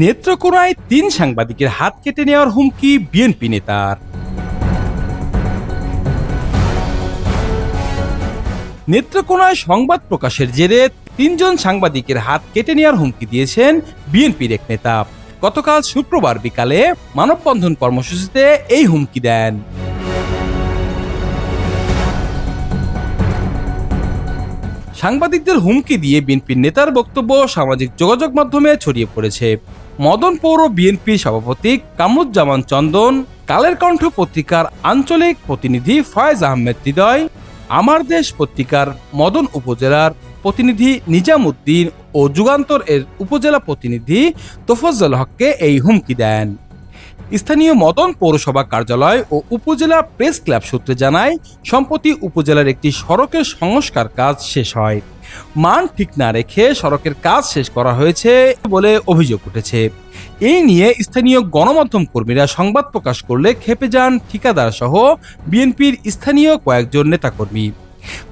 নেত্রকোনায় তিন সাংবাদিকের হাত কেটে নেওয়ার হুমকি বিএনপি নেতার। নেত্রকোনায় সংবাদ প্রকাশের জেরে তিনজন সাংবাদিকের হাত কেটে নেওয়ার হুমকি দিয়েছেন বিএনপির এক নেতা। গতকাল শুক্রবার বিকালে মানববন্ধন কর্মসূচিতে এই হুমকি দেন। সাংবাদিকদের হুমকি দিয়ে বিএনপির নেতার বক্তব্য সামাজিক যোগাযোগ মাধ্যমে ছড়িয়ে পড়েছে। মদন পৌর বিএনপি সভাপতি কামুজ্জামান চন্দন, কালের কণ্ঠ পত্রিকার আঞ্চলিক প্রতিনিধি ফয়েজ আহমেদ হৃদয়, আমার দেশ পত্রিকার মদন উপজেলার প্রতিনিধি নিজামুদ্দিন ও যুগান্তর এর উপজেলা প্রতিনিধি তোফজ্জল হককে এই হুমকি দেন। স্থানীয় মদন পৌরসভা কার্যালয় ও উপজেলা প্রেস ক্লাব সূত্রে জানায়, সম্প্রতি উপজেলার একটি সড়কের সংস্কার কাজ শেষ হয়। মান ঠিক না রেখে সড়কের কাজ শেষ করা হয়েছে বলে অভিযোগ উঠেছে। এই নিয়ে স্থানীয় গণমাধ্যম কর্মীরা সংবাদ প্রকাশ করলে খেপে যান ঠিকাদার সহ বিএনপির স্থানীয় কয়েকজন নেতাকর্মী।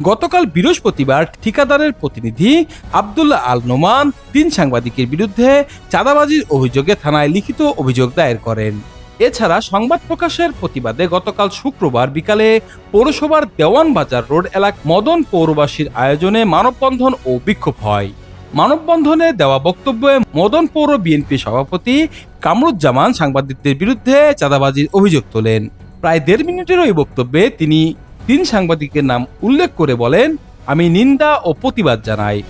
গতকাল বৃহস্পতিবার ঠিকাদারের প্রতিনিধি আবদুল্লাহ আল নোমান তিন সাংবাদিকের বিরুদ্ধে চাঁদাবাজির অভিযোগে থানায় লিখিত অভিযোগ দায়ের করেন। এছাড়া সংবাদ প্রকাশের প্রতিবাদে গতকাল শুক্রবার বিকালে পৌরসভার দেওয়ান বাজার রোড এলাকা মদন পৌরবাসীর আয়োজনে মানববন্ধন ও বিক্ষোভ হয়। মানববন্ধনে দেওয়া বক্তব্যে মদন পৌর বিএনপি সভাপতি কামরুজ্জামান সাংবাদিকদের বিরুদ্ধে চাঁদাবাজির অভিযোগ তোলেন। প্রায় দেড় মিনিটের ওই বক্তব্যে তিনি তিন সাংবাদিকের নাম উল্লেখ করে বলেন, আমি নিন্দা ও প্রতিবাদ জানাই।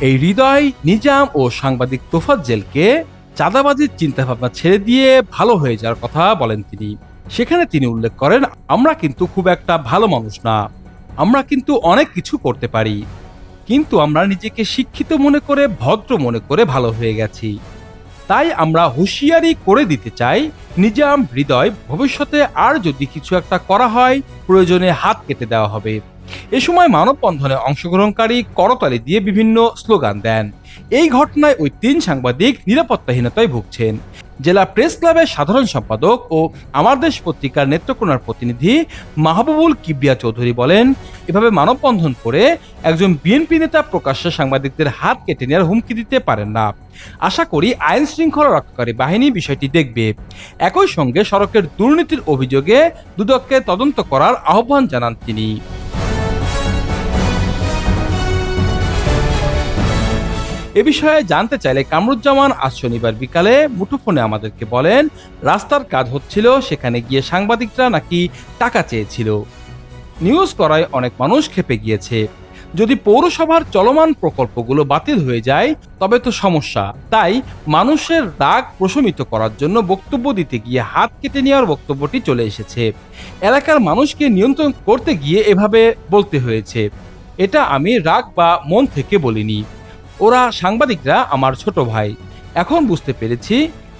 এই হৃদয়, নিজাম ও সাংবাদিক তোফাজ্জেলকে চাঁদাবাজির চিন্তাভাবনা ছেড়ে দিয়ে ভালো হয়ে যাওয়ার কথা বলেন তিনি। সেখানে তিনি উল্লেখ করেন, আমরা কিন্তু খুব একটা ভালো মানুষ না। আমরা কিন্তু অনেক কিছু করতে পারি। কিন্তু আমরা নিজেকে শিক্ষিত মনে করে, ভদ্র মনে করে ভালো হয়ে গেছি। তাই আমরা হুঁশিয়ারি করে দিতে চাই, নিজাম হৃদয় ভবিষ্যতে আর যদি কিছু একটা করা হয়, প্রয়োজনে হাত কেটে দেওয়া হবে। এ সময় মানববন্ধনে অংশগ্রহণকারী করতালি দিয়ে বিভিন্ন স্লোগান দেন। এই ঘটনায় ওই তিন সাংবাদিক নিরাপত্তাহীনতায় ভুগছেন। জেলা প্রেস ক্লাবের সাধারণ সম্পাদক ও আমার দেশ পত্রিকার নেত্রকোনার প্রতিনিধি মাহবুবুল কিবরিয়া চৌধুরী বলেন, এভাবে মানববন্ধন করে একজন বিএনপি নেতা প্রকাশ্যে সাংবাদিকদের হাত কেটে নেওয়ার হুমকি দিতে পারেন না। আশা করি আইন শৃঙ্খলা রক্ষাকারী বাহিনী বিষয়টি দেখবে। একই সঙ্গে সড়কের দুর্নীতির অভিযোগে দুদককে তদন্ত করার আহ্বান জানান তিনি। এ বিষয়ে জানতে চাইলে কামরুজ্জামান আজ শনিবার বিকালে মুঠোফোনে আমাদেরকে বলেন, রাস্তার কাজ হচ্ছিল, সেখানে গিয়ে সাংবাদিকরা নাকি টাকা চেয়েছিল। নিউজ করায় অনেক মানুষ খেপে গিয়েছে। যদি পৌরসভার চলমান প্রকল্পগুলো বাতিল হয়ে যায়, তবে তো সমস্যা। তাই মানুষের রাগ প্রশমিত করার জন্য বক্তব্য দিতে গিয়ে হাত কেটে নেওয়ার বক্তব্যটি চলে এসেছে। এলাকার মানুষকে নিয়ন্ত্রণ করতে গিয়ে এভাবে বলতে হয়েছে। এটা আমি রাগ বা মন থেকে বলিনি। ওরা সাংবাদিকরা আমার ছোট ভাই। এখন বুঝতে পেরেছি,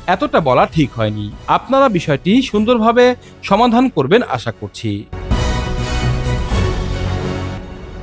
এতটা বলা ঠিক হয়নি। আপনারা বিষয়টি সুন্দরভাবে সমাধান করবেন আশা করছি।